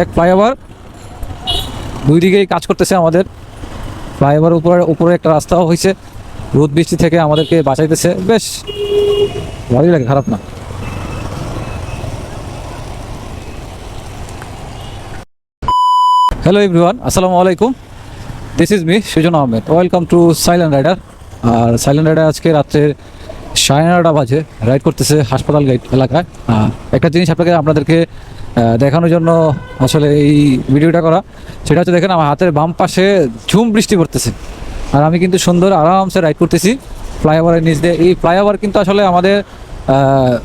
এক ফ্লাইওভার দুই দিকেই কাজ করতেছে আমাদের। ফ্লাইওভার উপরে উপরে একটা রাস্তাও হয়েছে রোদ বৃষ্টি থেকে আমাদেরকে বাঁচাইতেছে। বেশ, ভালোই লাগে, খারাপ না। হ্যালো এভরিওয়ান আসসালামু আলাইকুম। This is me Sujan Ahmed welcome to silent rider R silent rider আজকে রাত্রে সাড়ে নটা বাজে। রাইড করতেছে হাসপাতাল গেট এলাকায়। একটা জিনিস আপনাকে, আপনাদেরকে দেখানোর জন্য আসলে এই ভিডিওটা করা। সেটা হচ্ছে দেখেন, আমার হাতের বাম পাশে ঝুম বৃষ্টি পড়তেছে। আর আমি কিন্তু সুন্দর আরামসে রাইড করতেছি। ফ্লাইওভারের নিচ দিয়ে এই ফ্লাইওভার কিন্তু আসলে আমাদের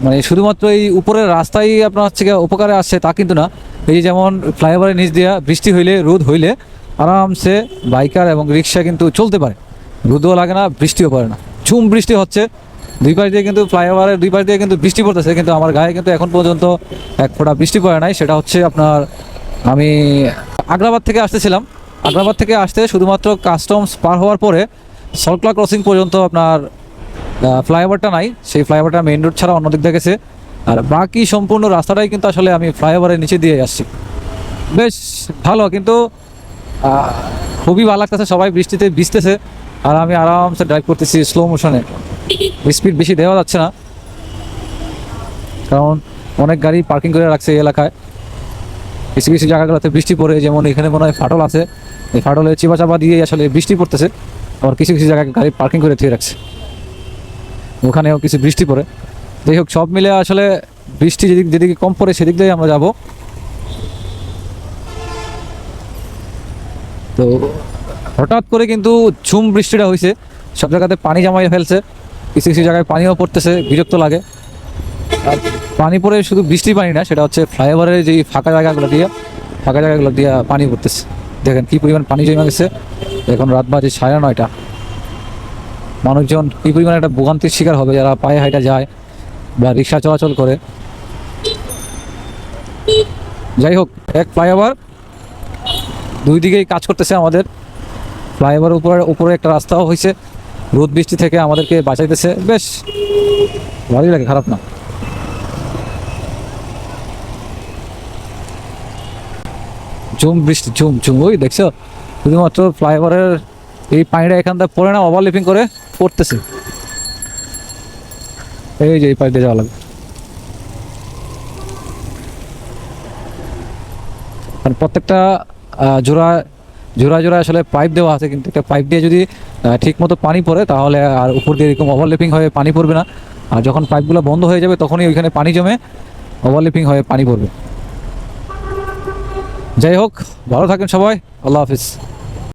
মানে শুধুমাত্র এই উপরের রাস্তায় আপনার হচ্ছে উপকারে আসছে তা কিন্তু না। এই যেমন ফ্লাইওভারের নিচ দিয়ে বৃষ্টি হইলে, রোদ হইলে, আরামসে বাইকার এবং রিক্সা কিন্তু চলতে পারে। রোদও লাগে না, বৃষ্টিও পড়ে না। ঝুম বৃষ্টি হচ্ছে। দুই পাশ দিয়ে কিন্তু ফ্লাইওভারের দুই পাশ দিয়ে কিন্তু বৃষ্টি পড়তেছে, কিন্তু আমার গায়ে কিন্তু এখন পর্যন্ত এক ফোঁটা বৃষ্টি পড়ে নাই। সেটা হচ্ছে আপনার আমি আগ্রাবাদ থেকে আসতেছিলাম। আগ্রাবাদ থেকে আসতে শুধুমাত্র কাস্টমস পার হওয়ার পরে সল্টলা ক্রসিং পর্যন্ত আপনার ফ্লাইওভারটা নাই। সেই ফ্লাইওভারটা মেইন রোড ছাড়া অন্য দিক দিয়ে গেছে। আর বাকি সম্পূর্ণ রাস্তাটাই কিন্তু আসলে আমি ফ্লাইওভারের নিচে দিয়ে আসছি। বেশ ভালো, কিন্তু খুবই ভালো লাগতেছে, সবাই বৃষ্টিতে ভিজতেছে। আর আমি আরামসে ড্রাইভ করতেছি স্লো মোশনে স্পিড বেশি দেওয়া যাচ্ছে না। কারণ অনেক গাড়ি পার্কিং করে রাখছে এই এলাকায়। কিছু কিছু জায়গাগুলোতে বৃষ্টি পড়ে, যেমন এখানে মনে হয় ফাটল আছে। এই ফাটলে চিপা চাপা দিয়ে আসলে বৃষ্টি পড়তেছে। আবার কিছু কিছু জায়গায় গাড়ি পার্কিং করে থুয়ে রাখছে। ওখানেও কিছু বৃষ্টি পড়ে। যাই হোক, সব মিলে আসলে বৃষ্টি যেদিক যেদিকে কম পড়ে সেদিক দিয়ে আমরা যাব। তো হঠাৎ করে কিন্তু ঝুম বৃষ্টিটা হয়েছে। সব জায়গাতে পানি জমাই ফেলছে। কিছু কিছু জায়গায় পানিও পড়তেছে, বিরক্ত লাগে। আর পানি পড়ে শুধু বৃষ্টি পানি না, সেটা হচ্ছে ফ্লাইওভারের যে ফাঁকা জায়গাগুলো দিয়ে, ফাঁকা জায়গাগুলো দিয়ে পানি পড়তেছে। দেখেন কি পরিমাণ পানি জমে গেছে। এখন রাত বাজে সাড়ে নয়টা। মানুষজন কি পরিমাণ একটা ভোগান্তির শিকার হবে, যারা পায়ে হাইটা যায় বা রিক্সা চলাচল করে। যাই হোক, এক ফ্লাইওভার, দুই দিকেই কাজ করতেছে আমাদের। ফ্লাইওভার উপরে উপরে একটা রাস্তাও হয়েছে। রোদ বৃষ্টি থেকে আমাদেরকে বাঁচাইতেছে। বেশ, ভালোই লাগে, খারাপ না। ঝুম বৃষ্টি, ঝুম ঝুম, ওই দেখছ? শুধুমাত্র ফ্লাইওভারের এই পানিটা এখান থেকে পড়ে না, ওভারলিপিং করে পড়তেছে। এই যে এই পাশ যাওয়া লাগবে। আর প্রত্যেকটা জোড়া জোড়া জোড়া আসলে পাইপ দেওয়া আছে, কিন্তু একটা পাইপ দিয়ে যদি ঠিক মতো পানি পড়ে, তাহলে আর উপর দিয়ে এরকম ওভারলিপিং হয়ে পানি পড়বে না। আর যখন পাইপগুলো বন্ধ হয়ে যাবে, তখনই ওইখানে পানি জমে ওভারলিপিং হয়ে পানি পড়বে। যাই হোক, ভালো থাকেন সবাই, আল্লাহ হাফিজ।